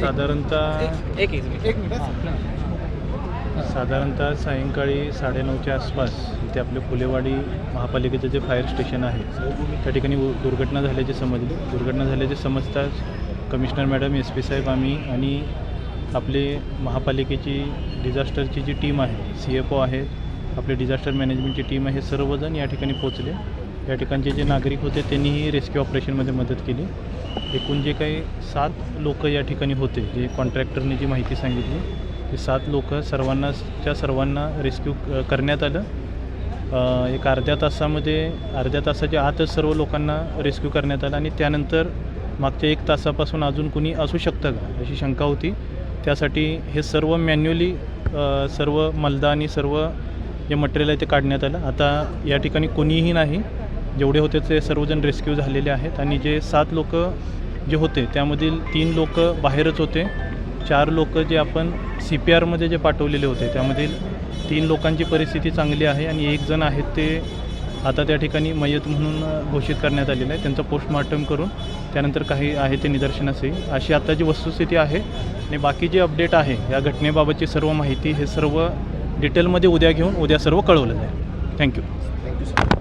साधारणतः एक एक मिनिट. साधारणतः सायंकाळी साडेनऊच्या आसपास इथे आपले फुलेवाडी महापालिकेचं जे फायर स्टेशन आहे त्या ठिकाणी दुर्घटना झाल्याचे समजले दुर्घटना झाल्याचे समजताच कमिशनर मॅडम एस पी साहेब आम्ही आणि आपले महापालिकेची डिझास्टरची जी टीम आहे सी एफ ओ आहेत आपले डिझास्टर मॅनेजमेंटची टीम आहे हे सर्वजण या ठिकाणी पोचले या ठिकाणचे जे नागरिक होते त्यांनीही रेस्क्यू ऑपरेशनमध्ये मदत केली. एकूण जे काही सात लोक या ठिकाणी होते जे कॉन्ट्रॅक्टरने जी माहिती सांगितली ते सात लोक सर्वांनाच्या सर्वांना रेस्क्यू करण्यात आलं. एक अर्ध्या तासामध्ये अर्ध्या तासाच्या आतच सर्व लोकांना रेस्क्यू करण्यात आलं आणि त्यानंतर मागच्या एक तासापासून अजून कुणी असू शकतं का अशी शंका होती. त्यासाठी हे सर्व मॅन्युअली सर्व मलदा आणि सर्व जे मटेरियल आहे ते काढण्यात आलं. आता या ठिकाणी कोणीही नाही. जेवढे होते ते सर्वजण रेस्क्यू झालेले आहेत आणि जे सात लोक जे होते त्यामधील तीन लोक बाहेरच होते. चार लोक जे आपण सी पी आरमध्ये जे पाठवलेले होते त्यामधील तीन लोकांची परिस्थिती चांगली आहे आणि एक जण आहेत ते आता त्या ठिकाणी मयत म्हणून घोषित करण्यात आलेलं आहे. त्यांचं पोस्टमॉर्टम करून त्यानंतर काही आहे ते निदर्शनास येईल अशी आता जी वस्तुस्थिती आहे आणि बाकी जे अपडेट आहे या घटनेबाबतची सर्व माहिती हे सर्व डिटेलमध्ये उद्या घेऊन उद्या सर्व कळवलं जाईल थँक्यू थँक्यू सर